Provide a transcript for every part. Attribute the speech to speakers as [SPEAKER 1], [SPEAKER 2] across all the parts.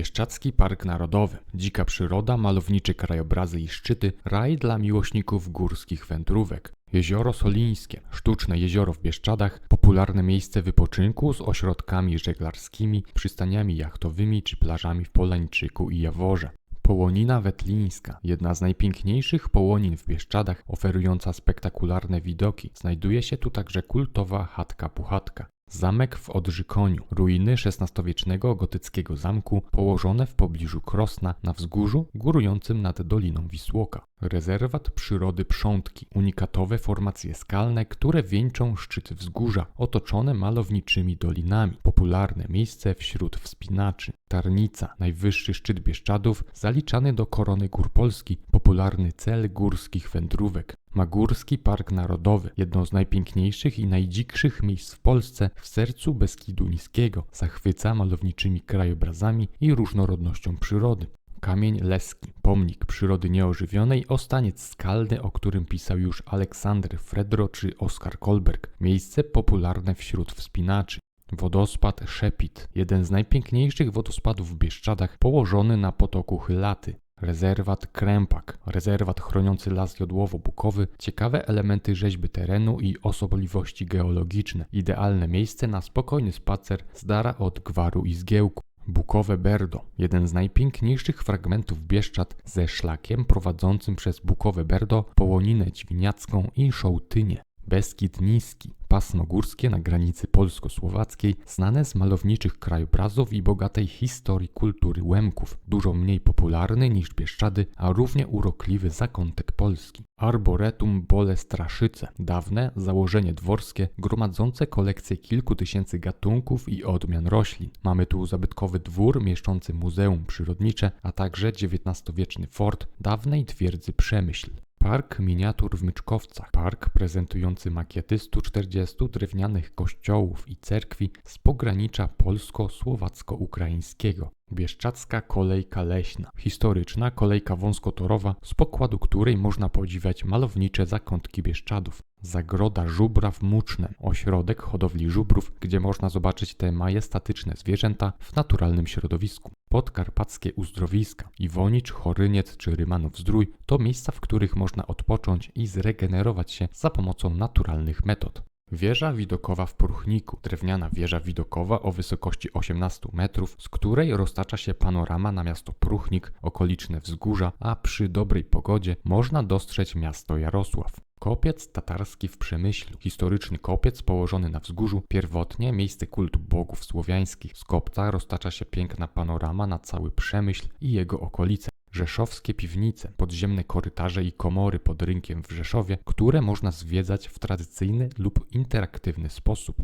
[SPEAKER 1] Bieszczadzki Park Narodowy. Dzika przyroda, malownicze krajobrazy i szczyty, raj dla miłośników górskich wędrówek. Jezioro Solińskie, sztuczne jezioro w Bieszczadach, popularne miejsce wypoczynku z ośrodkami żeglarskimi, przystaniami jachtowymi czy plażami w Polańczyku i Jaworze. Połonina Wetlińska, jedna z najpiękniejszych połonin w Bieszczadach, oferująca spektakularne widoki. Znajduje się tu także kultowa chatka Puchatka. Zamek w Odrzykoniu, ruiny XVI-wiecznego gotyckiego zamku położone w pobliżu Krosna na wzgórzu górującym nad Doliną Wisłoka. Rezerwat przyrody Przątki, unikatowe formacje skalne, które wieńczą szczyty wzgórza, otoczone malowniczymi dolinami. Popularne miejsce wśród wspinaczy. Tarnica, najwyższy szczyt Bieszczadów, zaliczany do korony gór Polski, popularny cel górskich wędrówek. Magórski Park Narodowy, jedno z najpiękniejszych i najdzikszych miejsc w Polsce, w sercu Beskidu Niskiego, zachwyca malowniczymi krajobrazami i różnorodnością przyrody. Kamień Leski, pomnik przyrody nieożywionej, ostaniec skalny, o którym pisał już Aleksander Fredro czy Oskar Kolberg, miejsce popularne wśród wspinaczy. Wodospad Szepit, jeden z najpiękniejszych wodospadów w Bieszczadach, położony na potoku Chylaty. Rezerwat Krępak, rezerwat chroniący las jodłowo-bukowy, ciekawe elementy rzeźby terenu i osobliwości geologiczne, idealne miejsce na spokojny spacer z dara od gwaru i zgiełku. Bukowe Berdo, jeden z najpiękniejszych fragmentów Bieszczad ze szlakiem prowadzącym przez Bukowe Berdo, Połoninę Dźwiniacką i Szołtynię. Beskid Niski, pasmo górskie na granicy polsko-słowackiej, znane z malowniczych krajobrazów i bogatej historii kultury Łemków, dużo mniej popularny niż Bieszczady, a równie urokliwy zakątek Polski. Arboretum Bole Straszyce, dawne założenie dworskie, gromadzące kolekcję kilku tysięcy gatunków i odmian roślin. Mamy tu zabytkowy dwór mieszczący muzeum przyrodnicze, a także XIX-wieczny fort dawnej twierdzy Przemyśl. Park miniatur w Myczkowcach. Park prezentujący makiety 140 drewnianych kościołów i cerkwi z pogranicza polsko-słowacko-ukraińskiego. Bieszczadzka kolejka leśna. Historyczna kolejka wąskotorowa, z pokładu której można podziwiać malownicze zakątki Bieszczadów. Zagroda żubra w Mucznem, ośrodek hodowli żubrów, gdzie można zobaczyć te majestatyczne zwierzęta w naturalnym środowisku. Podkarpackie uzdrowiska, Iwonicz, Choryniec czy Rymanów-Zdrój to miejsca, w których można odpocząć i zregenerować się za pomocą naturalnych metod. Wieża widokowa w Pruchniku, drewniana wieża widokowa o wysokości 18 metrów, z której roztacza się panorama na miasto Pruchnik, okoliczne wzgórza, a przy dobrej pogodzie można dostrzec miasto Jarosław. Kopiec tatarski w Przemyślu. Historyczny kopiec położony na wzgórzu, pierwotnie miejsce kultu bogów słowiańskich. Z kopca roztacza się piękna panorama na cały Przemyśl i jego okolice. Rzeszowskie piwnice, podziemne korytarze i komory pod rynkiem w Rzeszowie, które można zwiedzać w tradycyjny lub interaktywny sposób.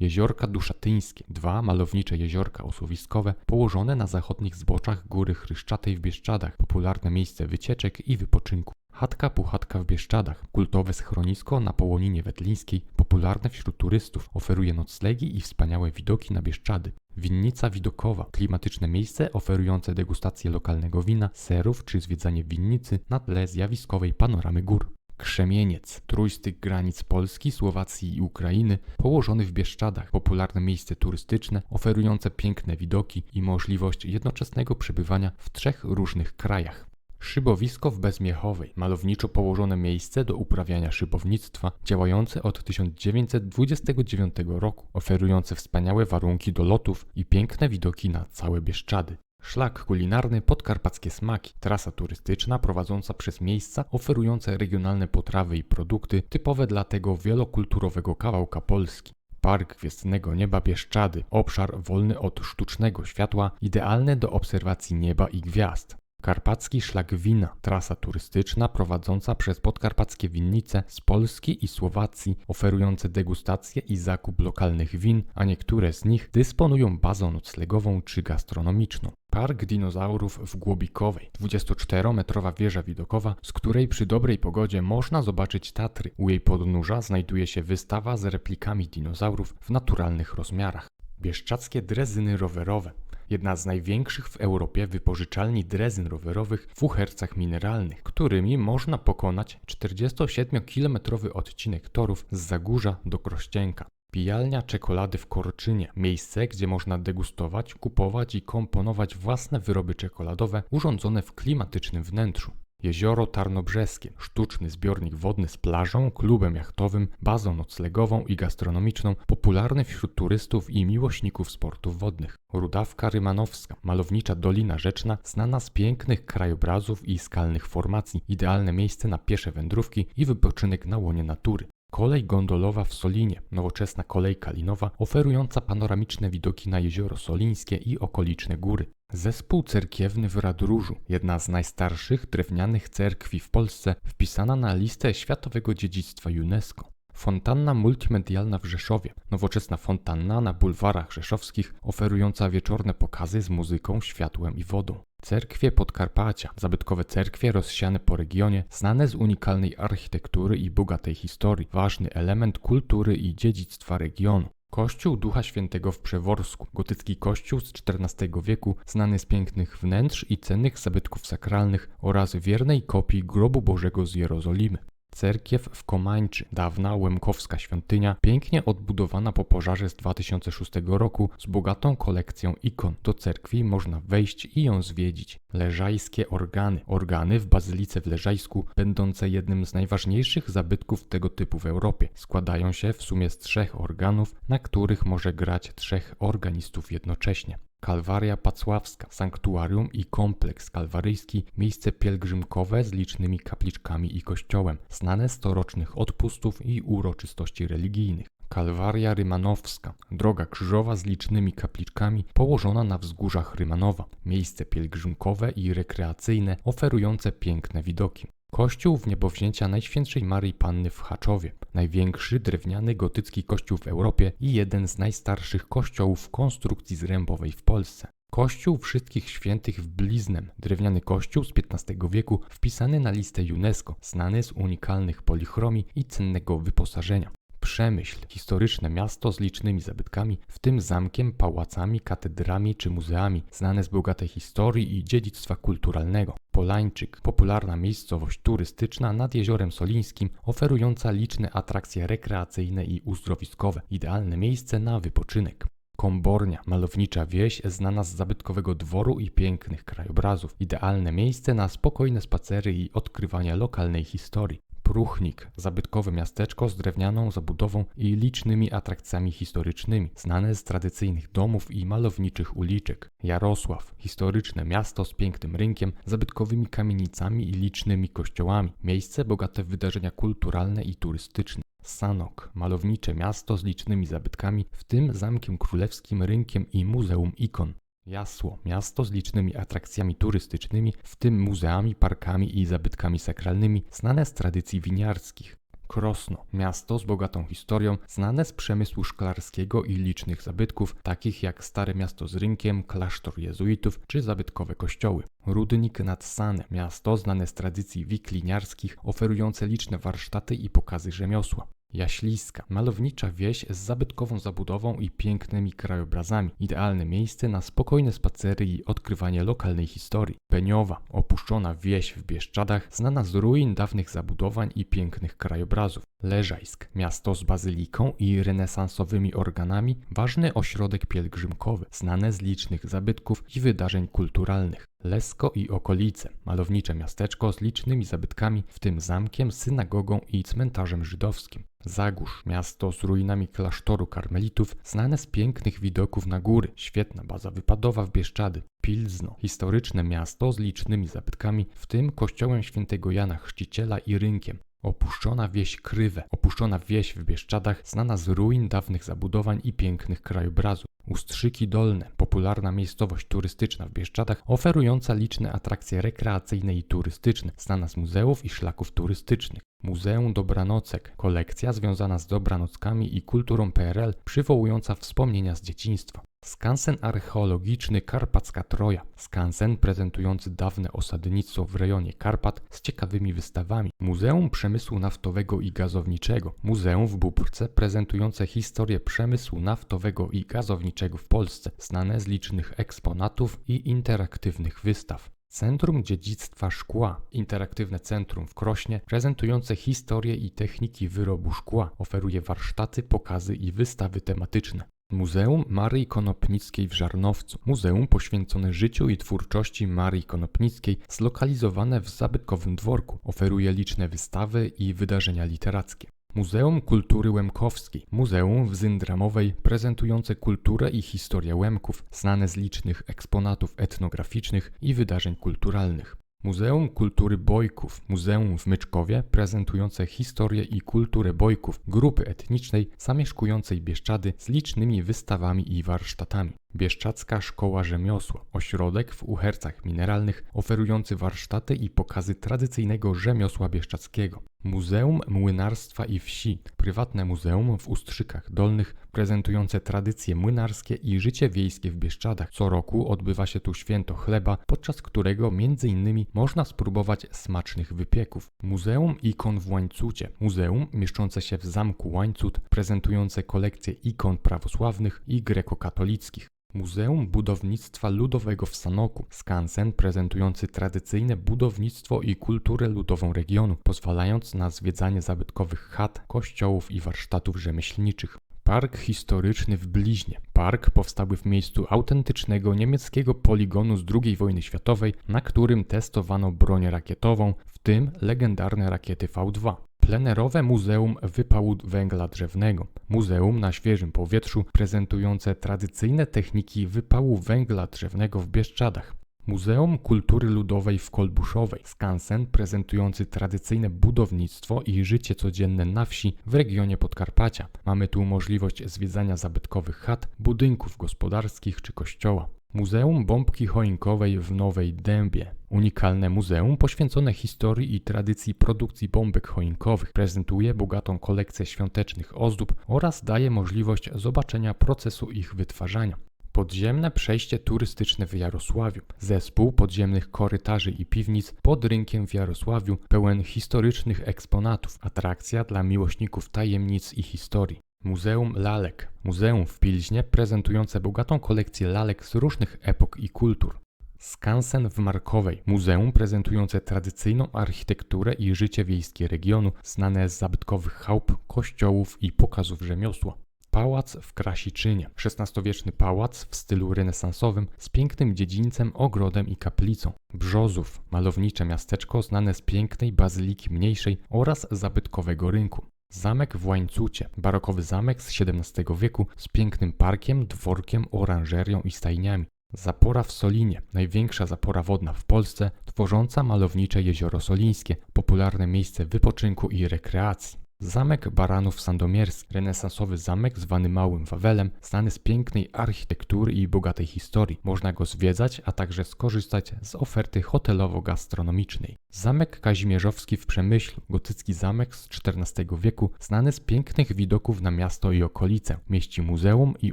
[SPEAKER 1] Jeziorka Duszatyńskie, dwa malownicze jeziorka osuwiskowe położone na zachodnich zboczach Góry Chryszczatej w Bieszczadach, popularne miejsce wycieczek i wypoczynku. Chatka Puchatka w Bieszczadach, kultowe schronisko na Połoninie Wetlińskiej, popularne wśród turystów, oferuje noclegi i wspaniałe widoki na Bieszczady. Winnica widokowa, klimatyczne miejsce oferujące degustację lokalnego wina, serów czy zwiedzanie winnicy na tle zjawiskowej panoramy gór. Krzemieniec, trójstyk granic Polski, Słowacji i Ukrainy, położony w Bieszczadach, popularne miejsce turystyczne, oferujące piękne widoki i możliwość jednoczesnego przebywania w trzech różnych krajach. Szybowisko w Bezmiechowej, malowniczo położone miejsce do uprawiania szybownictwa, działające od 1929 roku, oferujące wspaniałe warunki do lotów i piękne widoki na całe Bieszczady. Szlak kulinarny Podkarpackie Smaki, trasa turystyczna prowadząca przez miejsca oferujące regionalne potrawy i produkty typowe dla tego wielokulturowego kawałka Polski. Park Gwiezdnego Nieba Bieszczady, obszar wolny od sztucznego światła, idealny do obserwacji nieba i gwiazd. Karpacki Szlak Wina, trasa turystyczna prowadząca przez podkarpackie winnice z Polski i Słowacji, oferujące degustację i zakup lokalnych win, a niektóre z nich dysponują bazą noclegową czy gastronomiczną. Park dinozaurów w Głobikowej, 24-metrowa wieża widokowa, z której przy dobrej pogodzie można zobaczyć Tatry. U jej podnóża znajduje się wystawa z replikami dinozaurów w naturalnych rozmiarach. Bieszczackie drezyny rowerowe, jedna z największych w Europie wypożyczalni drezyn rowerowych w Uhercach Mineralnych, którymi można pokonać 47-kilometrowy odcinek torów z Zagórza do Krościenka. Pijalnia czekolady w Korczynie. Miejsce, gdzie można degustować, kupować i komponować własne wyroby czekoladowe urządzone w klimatycznym wnętrzu. Jezioro Tarnobrzeskie, sztuczny zbiornik wodny z plażą, klubem jachtowym, bazą noclegową i gastronomiczną, popularny wśród turystów i miłośników sportów wodnych. Rudawka Rymanowska, malownicza Dolina Rzeczna, znana z pięknych krajobrazów i skalnych formacji, idealne miejsce na piesze wędrówki i wypoczynek na łonie natury. Kolej gondolowa w Solinie, nowoczesna kolejka linowa oferująca panoramiczne widoki na jezioro Solińskie i okoliczne góry. Zespół cerkiewny w Radróżu, jedna z najstarszych drewnianych cerkwi w Polsce, wpisana na listę Światowego Dziedzictwa UNESCO. Fontanna multimedialna w Rzeszowie, nowoczesna fontanna na bulwarach rzeszowskich, oferująca wieczorne pokazy z muzyką, światłem i wodą. Cerkwie Podkarpacia, zabytkowe cerkwie rozsiane po regionie, znane z unikalnej architektury i bogatej historii, ważny element kultury i dziedzictwa regionu. Kościół Ducha Świętego w Przeworsku, gotycki kościół z XIV wieku, znany z pięknych wnętrz i cennych zabytków sakralnych oraz wiernej kopii grobu Bożego z Jerozolimy. Cerkiew w Komańczy, dawna łemkowska świątynia, pięknie odbudowana po pożarze z 2006 roku z bogatą kolekcją ikon. Do cerkwi można wejść i ją zwiedzić. Leżajskie organy. Organy w bazylice w Leżajsku, będące jednym z najważniejszych zabytków tego typu w Europie. Składają się w sumie z trzech organów, na których może grać trzech organistów jednocześnie. Kalwaria Pacławska, sanktuarium i kompleks kalwaryjski, miejsce pielgrzymkowe z licznymi kapliczkami i kościołem, znane z torocznych odpustów i uroczystości religijnych. Kalwaria Rymanowska, droga krzyżowa z licznymi kapliczkami położona na wzgórzach Rymanowa, miejsce pielgrzymkowe i rekreacyjne oferujące piękne widoki. Kościół w niebowzięcia Najświętszej Marii Panny w Haczowie, największy drewniany gotycki kościół w Europie i jeden z najstarszych kościołów konstrukcji zrębowej w Polsce. Kościół Wszystkich Świętych w Bliznem, drewniany kościół z XV wieku, wpisany na listę UNESCO, znany z unikalnych polichromii i cennego wyposażenia. Przemyśl, historyczne miasto z licznymi zabytkami, w tym zamkiem, pałacami, katedrami czy muzeami, znane z bogatej historii i dziedzictwa kulturalnego. Polańczyk, popularna miejscowość turystyczna nad Jeziorem Solińskim, oferująca liczne atrakcje rekreacyjne i uzdrowiskowe, idealne miejsce na wypoczynek. Kombornia, malownicza wieś znana z zabytkowego dworu i pięknych krajobrazów, idealne miejsce na spokojne spacery i odkrywanie lokalnej historii. Pruchnik, zabytkowe miasteczko z drewnianą zabudową i licznymi atrakcjami historycznymi, znane z tradycyjnych domów i malowniczych uliczek. Jarosław, historyczne miasto z pięknym rynkiem, zabytkowymi kamienicami i licznymi kościołami, miejsce bogate w wydarzenia kulturalne i turystyczne. Sanok, malownicze miasto z licznymi zabytkami, w tym Zamkiem Królewskim, Rynkiem i Muzeum Ikon. Jasło, miasto z licznymi atrakcjami turystycznymi, w tym muzeami, parkami i zabytkami sakralnymi, znane z tradycji winiarskich. Krosno, miasto z bogatą historią, znane z przemysłu szklarskiego i licznych zabytków, takich jak Stare Miasto z Rynkiem, klasztor jezuitów czy zabytkowe kościoły. Rudnik nad Sane, miasto znane z tradycji wikliniarskich, oferujące liczne warsztaty i pokazy rzemiosła. Jaśliska, malownicza wieś z zabytkową zabudową i pięknymi krajobrazami. Idealne miejsce na spokojne spacery i odkrywanie lokalnej historii. Peniowa, opuszczona wieś w Bieszczadach, znana z ruin dawnych zabudowań i pięknych krajobrazów. Leżajsk, miasto z bazyliką i renesansowymi organami, ważny ośrodek pielgrzymkowy, znane z licznych zabytków i wydarzeń kulturalnych. Lesko i okolice, malownicze miasteczko z licznymi zabytkami, w tym zamkiem, synagogą i cmentarzem żydowskim. Zagórz, miasto z ruinami klasztoru karmelitów, znane z pięknych widoków na góry, świetna baza wypadowa w Bieszczady. Pilzno, historyczne miasto z licznymi zabytkami, w tym kościołem świętego Jana Chrzciciela i rynkiem. Opuszczona wieś Krywe, opuszczona wieś w Bieszczadach, znana z ruin dawnych zabudowań i pięknych krajobrazów. Ustrzyki Dolne, popularna miejscowość turystyczna w Bieszczadach, oferująca liczne atrakcje rekreacyjne i turystyczne, znana z muzeów i szlaków turystycznych. Muzeum Dobranocek, kolekcja związana z dobranockami i kulturą PRL, przywołująca wspomnienia z dzieciństwa. Skansen archeologiczny Karpacka Troja. Skansen prezentujący dawne osadnictwo w rejonie Karpat z ciekawymi wystawami. Muzeum Przemysłu Naftowego i Gazowniczego. Muzeum w Bóbrce prezentujące historię przemysłu naftowego i gazowniczego w Polsce, znane z licznych eksponatów i interaktywnych wystaw. Centrum Dziedzictwa Szkła, interaktywne centrum w Krośnie, prezentujące historię i techniki wyrobu szkła, oferuje warsztaty, pokazy i wystawy tematyczne. Muzeum Marii Konopnickiej w Żarnowcu. Muzeum poświęcone życiu i twórczości Marii Konopnickiej, zlokalizowane w zabytkowym dworku, oferuje liczne wystawy i wydarzenia literackie. Muzeum Kultury Łemkowskiej, muzeum w Zyndramowej prezentujące kulturę i historię Łemków, znane z licznych eksponatów etnograficznych i wydarzeń kulturalnych. Muzeum Kultury Bojków, muzeum w Myczkowie prezentujące historię i kulturę Bojków, grupy etnicznej zamieszkującej Bieszczady z licznymi wystawami i warsztatami. Bieszczadzka Szkoła Rzemiosła, ośrodek w Uhercach Mineralnych oferujący warsztaty i pokazy tradycyjnego rzemiosła bieszczadzkiego. Muzeum Młynarstwa i Wsi, prywatne muzeum w Ustrzykach Dolnych prezentujące tradycje młynarskie i życie wiejskie w Bieszczadach. Co roku odbywa się tu święto chleba, podczas którego m.in. można spróbować smacznych wypieków. Muzeum Ikon w Łańcucie, muzeum mieszczące się w zamku Łańcut, prezentujące kolekcje ikon prawosławnych i grekokatolickich. Muzeum Budownictwa Ludowego w Sanoku, skansen prezentujący tradycyjne budownictwo i kulturę ludową regionu, pozwalając na zwiedzanie zabytkowych chat, kościołów i warsztatów rzemieślniczych. Park historyczny w Bliźnie. Park powstały w miejscu autentycznego niemieckiego poligonu z II wojny światowej, na którym testowano broń rakietową, w tym legendarne rakiety V2. Plenerowe Muzeum Wypału Węgla Drzewnego. Muzeum na świeżym powietrzu prezentujące tradycyjne techniki wypału węgla drzewnego w Bieszczadach. Muzeum Kultury Ludowej w Kolbuszowej. Skansen prezentujący tradycyjne budownictwo i życie codzienne na wsi w regionie Podkarpacia. Mamy tu możliwość zwiedzania zabytkowych chat, budynków gospodarskich czy kościoła. Muzeum Bombki Choinkowej w Nowej Dębie. Unikalne muzeum poświęcone historii i tradycji produkcji bombek choinkowych. Prezentuje bogatą kolekcję świątecznych ozdób oraz daje możliwość zobaczenia procesu ich wytwarzania. Podziemne przejście turystyczne w Jarosławiu. Zespół podziemnych korytarzy i piwnic pod rynkiem w Jarosławiu pełen historycznych eksponatów. Atrakcja dla miłośników tajemnic i historii. Muzeum Lalek. Muzeum w Pilźnie prezentujące bogatą kolekcję lalek z różnych epok i kultur. Skansen w Markowej. Muzeum prezentujące tradycyjną architekturę i życie wiejskie regionu, znane z zabytkowych chałup, kościołów i pokazów rzemiosła. Pałac w Krasiczynie. XVI-wieczny pałac w stylu renesansowym z pięknym dziedzińcem, ogrodem i kaplicą. Brzozów, malownicze miasteczko znane z pięknej bazyliki mniejszej oraz zabytkowego rynku. Zamek w Łańcucie, barokowy zamek z XVII wieku z pięknym parkiem, dworkiem, oranżerią i stajniami. Zapora w Solinie, największa zapora wodna w Polsce, tworząca malownicze jezioro solińskie, popularne miejsce wypoczynku i rekreacji. Zamek Baranów Sandomierski, renesansowy zamek zwany Małym Wawelem, znany z pięknej architektury i bogatej historii. Można go zwiedzać, a także skorzystać z oferty hotelowo-gastronomicznej. Zamek Kazimierzowski w Przemyślu, gotycki zamek z XIV wieku, znany z pięknych widoków na miasto i okolice. Mieści muzeum i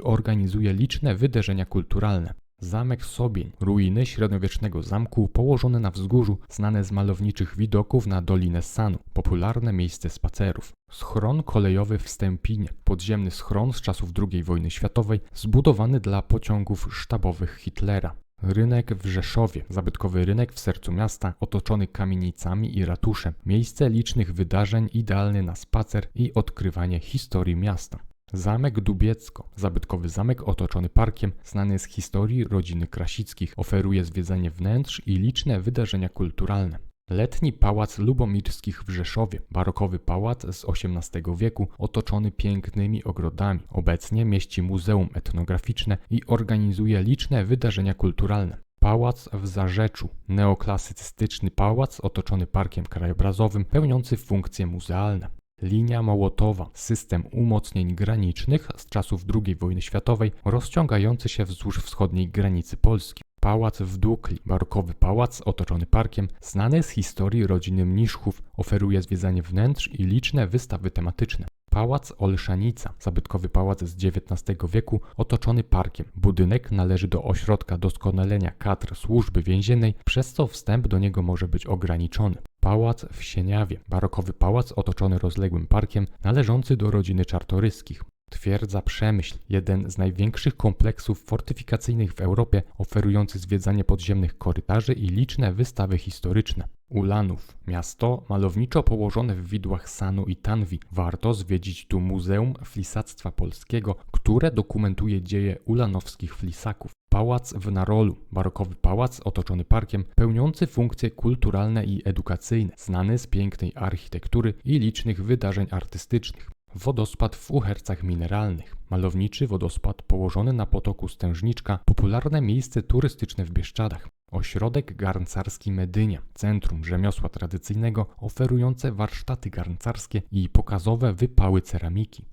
[SPEAKER 1] organizuje liczne wydarzenia kulturalne. Zamek Sobień, ruiny średniowiecznego zamku położone na wzgórzu, znane z malowniczych widoków na Dolinę Sanu, popularne miejsce spacerów. Schron kolejowy w Stępinie, podziemny schron z czasów II wojny światowej, zbudowany dla pociągów sztabowych Hitlera. Rynek w Rzeszowie, zabytkowy rynek w sercu miasta, otoczony kamienicami i ratuszem, miejsce licznych wydarzeń idealny na spacer i odkrywanie historii miasta. Zamek Dubiecko, zabytkowy zamek otoczony parkiem, znany z historii rodziny Krasickich, oferuje zwiedzanie wnętrz i liczne wydarzenia kulturalne. Letni Pałac Lubomirskich w Rzeszowie, barokowy pałac z XVIII wieku, otoczony pięknymi ogrodami. Obecnie mieści muzeum etnograficzne i organizuje liczne wydarzenia kulturalne. Pałac w Zarzeczu, neoklasycystyczny pałac otoczony parkiem krajobrazowym, pełniący funkcje muzealne. Linia Mołotowa, system umocnień granicznych z czasów II wojny światowej, rozciągający się wzdłuż wschodniej granicy Polski. Pałac w Dukli, barokowy pałac otoczony parkiem, znany z historii rodziny Mniszchów, oferuje zwiedzanie wnętrz i liczne wystawy tematyczne. Pałac Olszanica, zabytkowy pałac z XIX wieku, otoczony parkiem. Budynek należy do ośrodka doskonalenia kadr służby więziennej, przez co wstęp do niego może być ograniczony. Pałac w Sieniawie, barokowy pałac otoczony rozległym parkiem, należący do rodziny Czartoryskich. Twierdza Przemyśl, jeden z największych kompleksów fortyfikacyjnych w Europie, oferujący zwiedzanie podziemnych korytarzy i liczne wystawy historyczne. Ulanów, miasto malowniczo położone w widłach Sanu i Tanwi. Warto zwiedzić tu Muzeum Flisactwa Polskiego, które dokumentuje dzieje ulanowskich flisaków. Pałac w Narolu, barokowy pałac otoczony parkiem, pełniący funkcje kulturalne i edukacyjne, znany z pięknej architektury i licznych wydarzeń artystycznych. Wodospad w Uhercach Mineralnych. Malowniczy wodospad położony na potoku Stężniczka, popularne miejsce turystyczne w Bieszczadach. Ośrodek garncarski Medynia, centrum rzemiosła tradycyjnego oferujące warsztaty garncarskie i pokazowe wypały ceramiki.